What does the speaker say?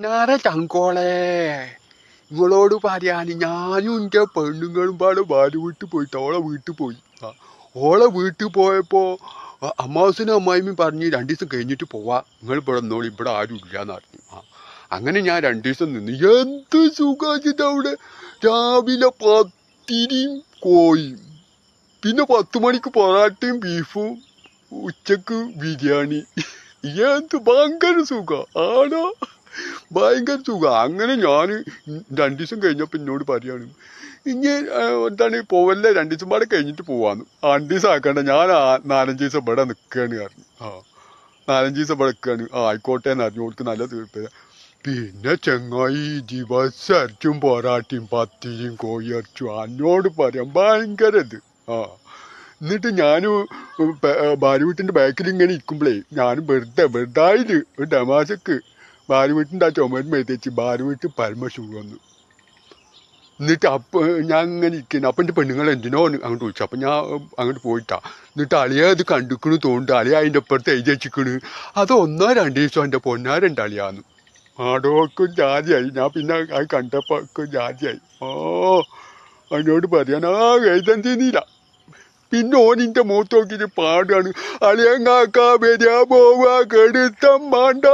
ഞാറ ചങ്കോളെ ഇവളോട് പറയാന് ഞാനും എന്റെ പെണ്ണുങ്ങളും പാടെ ഭാര്യ വീട്ടിൽ പോയിട്ട് ഓളെ വീട്ടിൽ പോയി. ഓളെ വീട്ടിൽ പോയപ്പോൾ അമ്മാവസനും അമ്മായിമ്മയും പറഞ്ഞ് രണ്ടു ദിവസം കഴിഞ്ഞിട്ട് പോവാ. നിങ്ങൾ ഇവിടെ നിന്നോളി. ഇവിടെ ആരും ഇല്ലാന്ന് പറഞ്ഞു. ആ അങ്ങനെ ഞാൻ രണ്ടു ദിവസം നിന്ന്. എന്ത് സുഖാച്ചിട്ട് അവിടെ? രാവിലെ പത്തിരിയും കോയും. പിന്നെ പത്ത് മണിക്ക് പൊറാട്ടയും ബീഫും ഉച്ചയ്ക്ക് ബിരിയാണി. എന്ത് ഭയങ്കര സുഖ. ആണോ? ഭയങ്കര സുഖം. അങ്ങനെ ഞാൻ രണ്ടു ദിവസം കഴിഞ്ഞപ്പോൾ എന്നോട് പറയാണ് ഇനി എന്താണ് പോവല്ലേ? രണ്ടു ദിവസം പാടെ കഴിഞ്ഞിട്ട് പോവാന്ന്. രണ്ട് ദിവസം ആക്കണ്ട. ഞാൻ നാലഞ്ച് ദിവസം ഇവിടെ നിൽക്കുകയാണ് പറഞ്ഞു. ആ നാലഞ്ച് ദിവസം ഇവിടെ നിൽക്കുകയാണ് ആ ആയിക്കോട്ടെ എന്ന് അറിഞ്ഞു. കൊടുത്ത് നല്ല തീർപ്പത പിന്നെ ചെങ്ങായി ദിവസം അരച്ചും പൊറാട്ടയും പത്തിയും കോഴി അരച്ചും എന്നോട് പറയാം. ഭയങ്കര ഇത്. ആ എന്നിട്ട് ഞാൻ ഭാര്യ വീട്ടിന്റെ ബാക്കിൽ ഇങ്ങനെ ഇരിക്കുമ്പോഴേ ഞാൻ വെറുതെ വെറുതായിട്ട് ഒരു ഡമാശക്ക് ഭാര്യ വീട്ടിന്റെ ആ ചുമരും എഴുതിച്ച് ഭാര്യ വീട്ടിൽ പരമശുഖം വന്നു. എന്നിട്ട് അപ്പൊ ഞാൻ ഇങ്ങനെ ഇരിക്കുന്നു. അപ്പം എന്റെ പെണ്ണുങ്ങൾ എന്തിനോ അങ്ങോട്ട് വിളിച്ചു. അപ്പം ഞാൻ അങ്ങോട്ട് പോയിട്ടാ. എന്നിട്ട് അളിയ അത് കണ്ടിക്കണു തോണ്ട്. അളിയ അതിന്റെ അപ്പുറത്ത് എഴുതി വെച്ചിക്കണ്. അത് ഒന്നോ രണ്ട് ദിവസം എന്റെ പൊന്നാരുണ്ട് അളിയാന്ന്. ആടോക്കും ജാതിയായി. ഞാൻ പിന്നെ അത് കണ്ടപ്പോൾ ജാതിയായി. ഓ അതിനോട് പറയാൻ ആ എഴുതന്തിന്നില്ല പിന്നെ ഓനിന്റെ മൂത്ത് നോക്കിയിട്ട് പാടാണ് അളിയങ്ങാക്കാ വരിക പോവുക കെടുത്തം മാണ്ട.